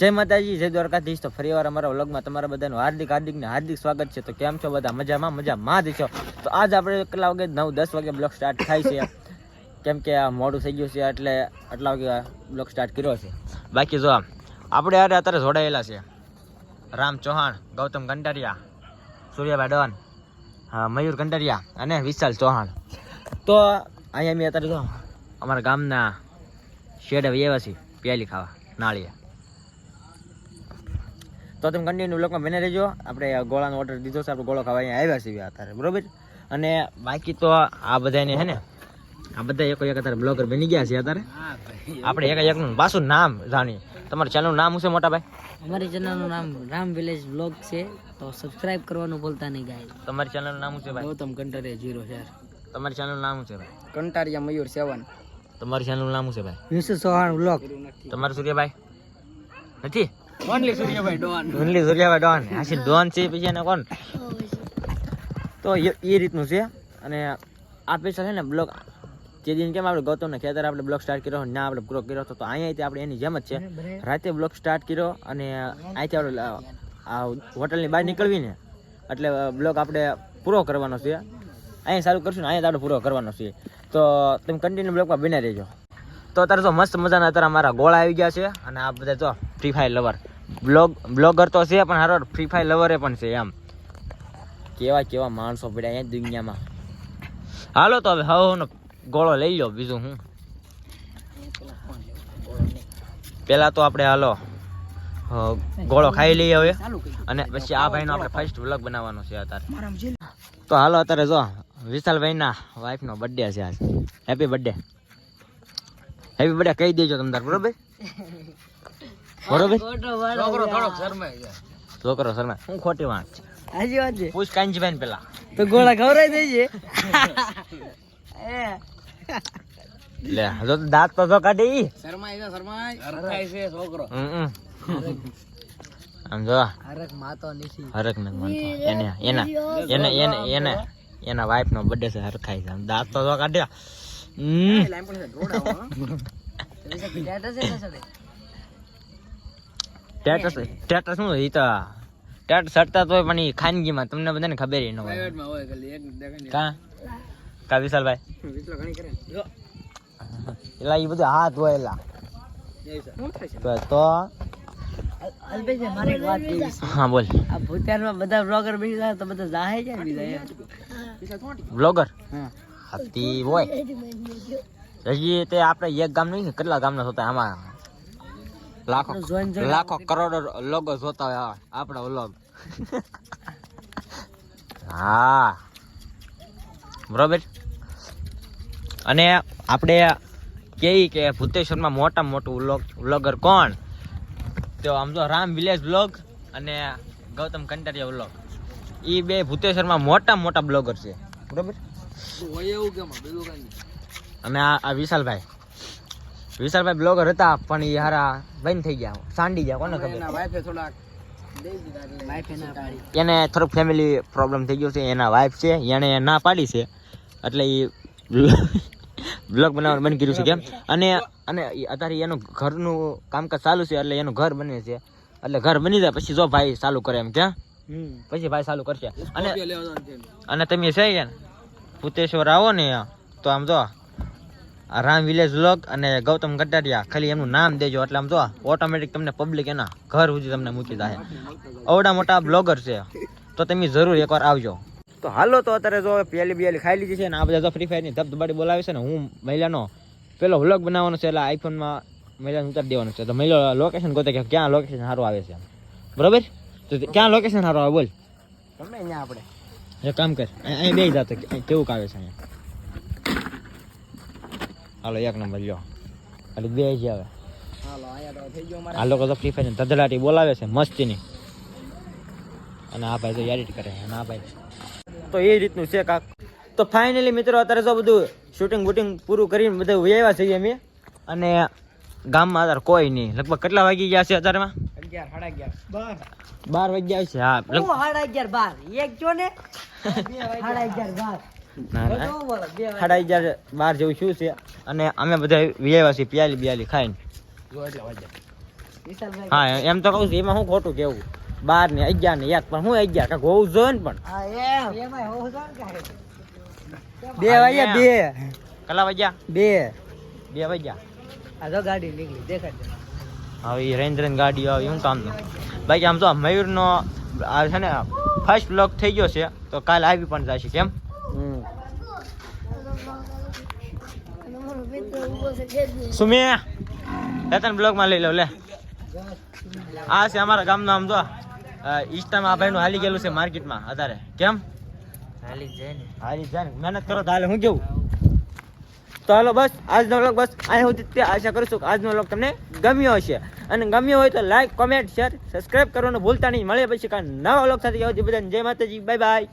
જય માતાજી, જય દ્વારકાધીશ. તો ફરીવાર અમારા વ્લોગમાં તમારા બધાનું હાર્દિક હાર્દિક ને હાર્દિક સ્વાગત છે. તો કેમ છો બધા? મજામાં? મજામાં જ છો? તો આજ આપણે કેટલા વાગે નવ, દસ વાગે બ્લોગ સ્ટાર્ટ થાય છે. કેમ કે આ મોડું થઈ ગયું છે, એટલે આટલા વાગે બ્લોગ સ્ટાર્ટ કર્યો છે. બાકી જો આપણે યારે અત્યારે જોડાયેલા છે. રામ ચૌહાણ, ગૌતમ કંટારિયા સૂર્યભાઈ ડોન મયુર કંટારિયા અને વિશાલ ચૌહાણ. તો અહીંયા મેં અત્યારે જો અમારા ગામના શેડ આવ્યા છીએ, પ્યાલી ખાવા નાળીએ તો તમે કન્ટિન્યુ બ્લોકમાં બને રહેજો. આપણે ગોળાનો ઓર્ડર દીધો છે આપણે ગોળો ખાવા અહીંયા આવ્યા છીએ અત્યારે બરોબર? અને બાકી તો આ બધાને હે ને આ બધા એક એક અત્યારે બ્લોગર બની ગયા છે અત્યારે. આપણે એક એકનું પાછું નામ જાણીએ. તમારું ચેનલનું નામ શું છે મોટા ભાઈ? અમારી ચેનલનું નામ રામ વિલેજ બ્લોગ છે તો સબસ્ક્રાઇબ કરવાનું ભૂલતા નહીં ગાય તમારી ચેનલનું નામ શું છે ભાઈ? ગૌતમ કંટારિયા જીરો ચાર. તમારી ચેનલનું નામ શું છે ભાઈ? કંટારિયા મયુર સેવન. તમારી ચેનલનું નામ શું છે ભાઈ? વિશુ ચૌહાણ બ્લોગ તમારું સૂર્યભાઈ નથી? Only Suryabhai Don only Suryabhai Don હાસી ડોન છે પછી એને કોણ? તો એ રીતનું છે. અને આ પૈસા છે ને બ્લોક જે દિન કેમ આપણે ગૌતમને ખેતર આપણે બ્લોક સ્ટાર્ટ કર્યો ના આપણે પૂરો કર્યો હતો, તો અહીંયાથી આપણે એની જેમ જ છે. રાતે બ્લોક સ્ટાર્ટ કર્યો અને અહીંથી આપણે આ હોટલની બહાર નીકળવીને, એટલે બ્લોક આપણે પૂરો કરવાનો છે. અહીંયા ચાલુ કરશું ને, અહીંયા આપણે પૂરો કરવાનો છે. તો તમે કન્ટિન્યુ બ્લોકમાં બિના રહેજો. તો અત્યારે તો મસ્ત મજાના અત્યારે અમારા ગોળા આવી ગયા છે. અને આ બધા તો Free Fire lover blog blogger તો છે, પણ હારો ફ્રી ફાયર લવરે પણ છે એમ. કેવા કેવા માણસો પડ્યા અહીંયા દુનિયામાં. હાલો તો હવે હવનો ગોળો લઈ લો બીજું હું. પેલા તો આપણે હાલો ગોળો ખાઈ લઈએ હવે. અને પછી આ ભાઈનો આપણે ફર્સ્ટ વ્લોગ બનાવવાનો છે અત્યારે. તો હાલો અત્યારે જો, વિશાલભાઈના વાઈફનો બર્થડે છે આજ. હેપી બર્થડે હેપી બર્થડે કહી દેજો તમે તાર, બરોબર? બરોબર? છોકરો થોડોક શરમાય છોકરો શરમાય. હું ખોટી વાત છે. હાજી વાત છે પૂછ કાંજીબેન પેલા. તો ગોળા ખવડાવી દેજે. લે જો તો દાંત તો તો કાઢી. શરમાય છે શરમાય હરખાય છે છોકરો. હમ, હમ. આમ જો. હરખ માતો નથી. હરક ને માનતો. એને એના એને એને એને એના વાઈફ નો બર્થડે છે હરખાઈ છે. આમ દાંત તો જો કાઢ્યા. હમ. ટેટસ ટેટસ શું ઈ તો ટેટ સટતા તોય પણ ઈ ખાનગીમાં. તમને બધાને ખબર ન હોય. કા? કા વિશાલભાઈ? એલા ઈ બધું હાથ હોય એલા. તો તો મારે વાત હા બોલ. આ ભૂતિયારમાં બધા બ્લોગર બની જાય તો બધા જાહે જાય બીજા બ્લોગર હા. હોય. હજી તે આપણે એક ગામ નહીં ને કેટલા ગામના જોતા આમાં લાખો લાખો કરોડો લોકો જોતા હોય આપણા વ્લોગ હા. બરોબર. અને આપણે કેવી કે ભૂતેશ્વરમાં મોટા મોટું વ્લોગ વ્લોગર કોણ? તો આમ તો રામ વિલેજ વ્લોગ અને ગૌતમ કંટારિયા વ્લોગ એ બે ભૂતેશ્વરમાં મોટા મોટા બ્લોગર છે. બરોબર? અને આ આ વિશાલભાઈ. વિશાલભાઈ બ્લોગર હતા પણ એ હારા બંધ થઈ ગયા સાંડી ગયા કોને ખબર? એને થોડુંક ફેમિલી પ્રોબ્લેમ થઈ ગયો છે એના વાઈફ છે એને ના પાડી છે એટલે એ બ્લોગ બનાવવાનું બંધ કર્યું છે કેમ? અને અને અત્યારે એનું ઘરનું કામકાજ ચાલુ છે એટલે એનું ઘર બને છે. એટલે ઘર બની જાય પછી જો ભાઈ ચાલુ કરે એમ ક્યાં? પછી ભાઈ ચાલુ કરશે. અને અને તમે છે પુતેશ્વર ભૂતેશ્વર આવો ને તો આમ જો. રામ વિલેજ વ્લોગ અને ગૌતમ કટારિયા ખાલી એમનું નામ દેજો. એટલે આમ જો ઓટોમેટિક તમને પબ્લિક એના ઘર સુધી તમને મૂકી જાય અવડા મોટા બ્લોગર છે. તો તમે જરૂર એકવાર આવજો. તો હાલો તો અત્યારે જો પેલી બેલી ખાઈ લીધી છે ને આ બધા જો ફ્રી ફાયરની ધબધબાડી બોલાવે છે ને હું મહિલાનો પેલો વ્લોગ બનાવવાનો છે એટલે આઈફોનમાં મહિલાને ઉતારી દેવાનું છે. તો મહિલા લોકેશન ગોતે કે ક્યાં લોકેશન સારું આવે છે બરોબર? તો ક્યાં લોકેશન સારું આવે બોલ. ગમે અહીંયા આપણે. કામ કર અહીં બે જાતો કેવું આવે છે અહીંયા? હાલો એક નંબર લ્યો. ખાલી બે ગયો મારે આ લોકો તો ફ્રી ફાયર ધધડાટી બોલાવે છે મસ્તીની. અને આ ભાઈ તો એડિટ કરે અને આ ભાઈ. તો એ રીતનું છે કાક. તો ફાઇનલી મિત્રો અત્યારે તો બધું શૂટિંગ બૂટિંગ પૂરું કરીને બધું વહેવા છીએ અમે. અને ગામમાં અત્યારે કોઈ નહીં. લગભગ કેટલા વાગી ગયા છે અત્યારમાં? બાર. વાગ્યા છે હા. સાડા અગિયાર બાર. એક જો ને. સાડા અગિયાર બાર. ના, ના. સાડા બાર જેવું શું છે. અને અમે બધા છીએ પિયાલી બિયાલી ખાઈને. હા એમ તો કહું છું એમાં હું ખોટું કેવું? બાર ને અગિયાર ને પણ હું અગિયાર? કાંઈક હોવું જોઈએ ને પણ. હા. બે વાગ્યા, બે. કેટલા વાગ્યા? બે. બે વાગ્યા. આ જો ગાડી નીકળી દેખાડ હવે એ રેન્જ રેન્જ ગાડીઓ આવી શું કામનું બાકી આમ તો આ મયુરનો આ છે ને ફર્સ્ટ બ્લોક થઈ ગયો છે તો કાલ આવી પણ જશે કેમ? સુમી તને બ્લોગમાં લઈ લો લે. આ છે અમારા ગામનું આમ તો ઇન્સ્ટામાં આ ભાઈનું હાલી ગયેલું છે માર્કેટમાં અત્યારે કેમ? હાલી જ જાય ને. હાલી જાય મહેનત કરો તો હાલે હું કેવું? તો હાલો બસ આજનો વ્લોગ બસ અહીં સુધી તે આશા કરું છું કે આજનો વ્લોગ તમને ગમ્યો હશે. અને ગમ્યો હોય તો લાઈક કોમેન્ટ શેર સબસ્ક્રાઈબ કરવાનું ભૂલતા નહીં. મળે પછી કાંઈ નવા વ્લોગ સાથે. આવતી બધાને જય માતાજી બાય બાય